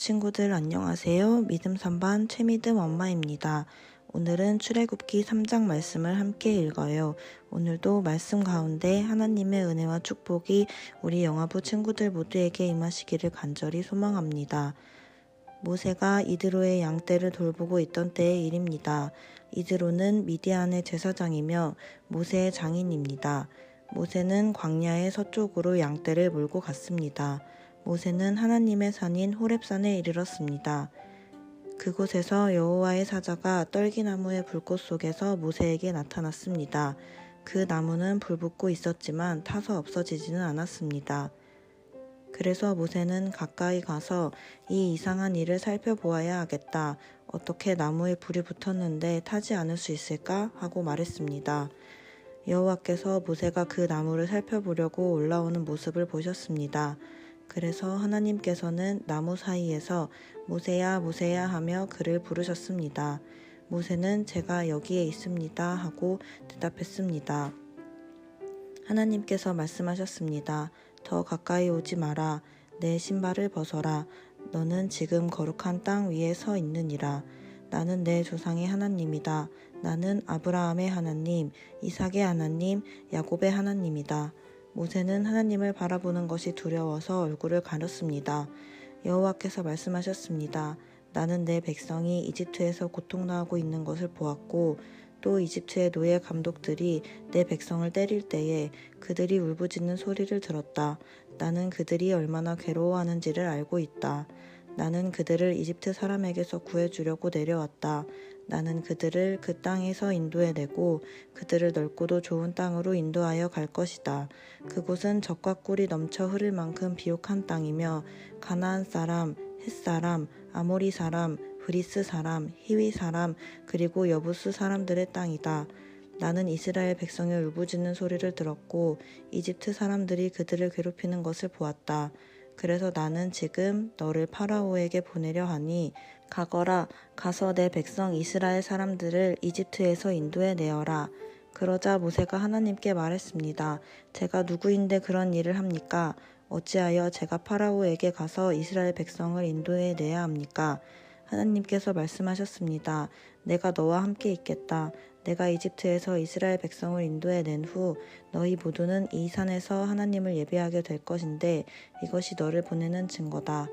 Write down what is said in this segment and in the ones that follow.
친구들 안녕하세요. 믿음 3반 최믿음 엄마입니다. 오늘은 출애굽기 3장 말씀을 함께 읽어요. 오늘도 말씀 가운데 하나님의 은혜와 축복이 우리 영화부 친구들 모두에게 임하시기를 간절히 소망합니다. 모세가 이드로의 양떼를 돌보고 있던 때의 일입니다. 이드로는 미디안의 제사장이며 모세의 장인입니다. 모세는 광야의 서쪽으로 양떼를 몰고 갔습니다. 모세는 하나님의 산인 호렙산에 이르렀습니다. 그곳에서 여호와의 사자가 떨기나무의 불꽃 속에서 모세에게 나타났습니다. 그 나무는 불붙고 있었지만 타서 없어지지는 않았습니다. 그래서 모세는 가까이 가서 이 이상한 일을 살펴보아야 하겠다. 어떻게 나무에 불이 붙었는데 타지 않을 수 있을까? 하고 말했습니다. 여호와께서 모세가 그 나무를 살펴보려고 올라오는 모습을 보셨습니다. 그래서 하나님께서는 나무 사이에서 모세야 모세야 하며 그를 부르셨습니다. 모세는 제가 여기에 있습니다 하고 대답했습니다. 하나님께서 말씀하셨습니다. 더 가까이 오지 마라. 내 신발을 벗어라. 너는 지금 거룩한 땅 위에 서 있느니라. 나는 내 조상의 하나님이다. 나는 아브라함의 하나님, 이삭의 하나님, 야곱의 하나님이다. 모세는 하나님을 바라보는 것이 두려워서 얼굴을 가렸습니다. 여호와께서 말씀하셨습니다. 나는 내 백성이 이집트에서 고통당하고 있는 것을 보았고 또 이집트의 노예 감독들이 내 백성을 때릴 때에 그들이 울부짖는 소리를 들었다. 나는 그들이 얼마나 괴로워하는지를 알고 있다. 나는 그들을 이집트 사람에게서 구해주려고 내려왔다. 나는 그들을 그 땅에서 인도해내고 그들을 넓고도 좋은 땅으로 인도하여 갈 것이다. 그곳은 적과 꿀이 넘쳐 흐를 만큼 비옥한 땅이며 가나안 사람, 햇 사람, 아모리 사람, 브리스 사람, 히위 사람, 그리고 여부스 사람들의 땅이다. 나는 이스라엘 백성의 울부짖는 소리를 들었고 이집트 사람들이 그들을 괴롭히는 것을 보았다. 그래서 나는 지금 너를 파라오에게 보내려 하니 가거라 가서 내 백성 이스라엘 사람들을 이집트에서 인도해 내어라. 그러자 모세가 하나님께 말했습니다. 제가 누구인데 그런 일을 합니까? 어찌하여 제가 파라오에게 가서 이스라엘 백성을 인도해 내야 합니까? 하나님께서 말씀하셨습니다. 내가 너와 함께 있겠다. 내가 이집트에서 이스라엘 백성을 인도해 낸 후 너희 모두는 이 산에서 하나님을 예배하게 될 것인데 이것이 너를 보내는 증거다.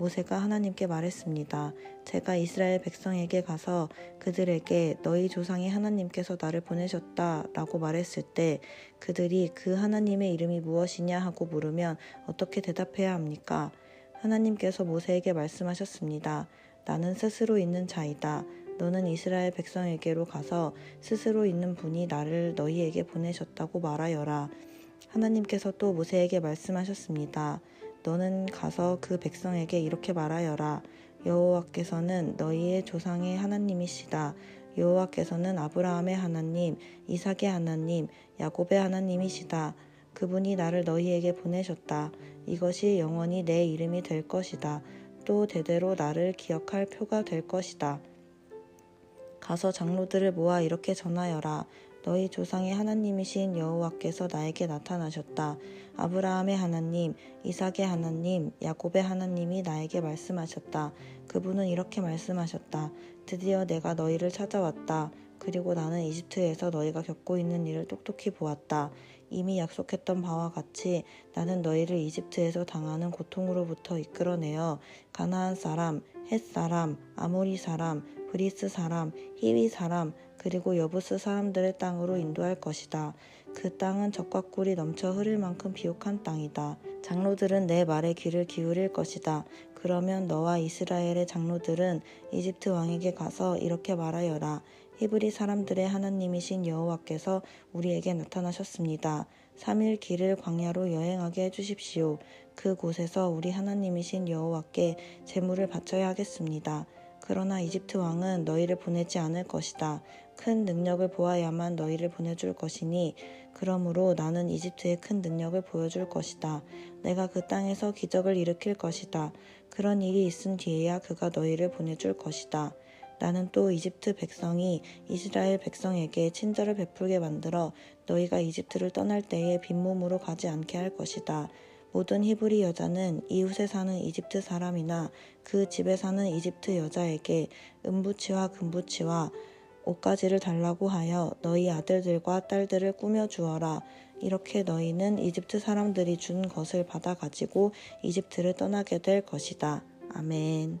모세가 하나님께 말했습니다. 제가 이스라엘 백성에게 가서 그들에게 너희 조상의 하나님께서 나를 보내셨다 라고 말했을 때 그들이 그 하나님의 이름이 무엇이냐 하고 물으면 어떻게 대답해야 합니까? 하나님께서 모세에게 말씀하셨습니다. 나는 스스로 있는 자이다. 너는 이스라엘 백성에게로 가서 스스로 있는 분이 나를 너희에게 보내셨다고 말하여라. 하나님께서 또 모세에게 말씀하셨습니다. 너는 가서 그 백성에게 이렇게 말하여라. 여호와께서는 너희의 조상의 하나님이시다. 여호와께서는 아브라함의 하나님, 이삭의 하나님, 야곱의 하나님이시다. 그분이 나를 너희에게 보내셨다. 이것이 영원히 내 이름이 될 것이다. 또 대대로 나를 기억할 표가 될 것이다. 가서 장로들을 모아 이렇게 전하여라. 너희 조상의 하나님이신 여호와께서 나에게 나타나셨다. 아브라함의 하나님, 이삭의 하나님, 야곱의 하나님이 나에게 말씀하셨다. 그분은 이렇게 말씀하셨다. 드디어 내가 너희를 찾아왔다. 그리고 나는 이집트에서 너희가 겪고 있는 일을 똑똑히 보았다. 이미 약속했던 바와 같이 나는 너희를 이집트에서 당하는 고통으로부터 이끌어내어 가나안 사람, 햇 사람, 아모리 사람, 브리스 사람, 히위 사람, 그리고 여부스 사람들의 땅으로 인도할 것이다. 그 땅은 적과 꿀이 넘쳐 흐를 만큼 비옥한 땅이다. 장로들은 내 말에 귀를 기울일 것이다. 그러면 너와 이스라엘의 장로들은 이집트 왕에게 가서 이렇게 말하여라. 히브리 사람들의 하나님이신 여호와께서 우리에게 나타나셨습니다. 3일 길을 광야로 여행하게 해주십시오. 그곳에서 우리 하나님이신 여호와께 제물을 바쳐야 하겠습니다. 그러나 이집트 왕은 너희를 보내지 않을 것이다. 큰 능력을 보아야만 너희를 보내줄 것이니 그러므로 나는 이집트에 큰 능력을 보여줄 것이다. 내가 그 땅에서 기적을 일으킬 것이다. 그런 일이 있은 뒤에야 그가 너희를 보내줄 것이다. 나는 또 이집트 백성이 이스라엘 백성에게 친절을 베풀게 만들어 너희가 이집트를 떠날 때에 빈몸으로 가지 않게 할 것이다. 모든 히브리 여자는 이웃에 사는 이집트 사람이나 그 집에 사는 이집트 여자에게 은부치와 금부치와 옷가지를 달라고 하여 너희 아들들과 딸들을 꾸며 주어라. 이렇게 너희는 이집트 사람들이 준 것을 받아 가지고 이집트를 떠나게 될 것이다. 아멘.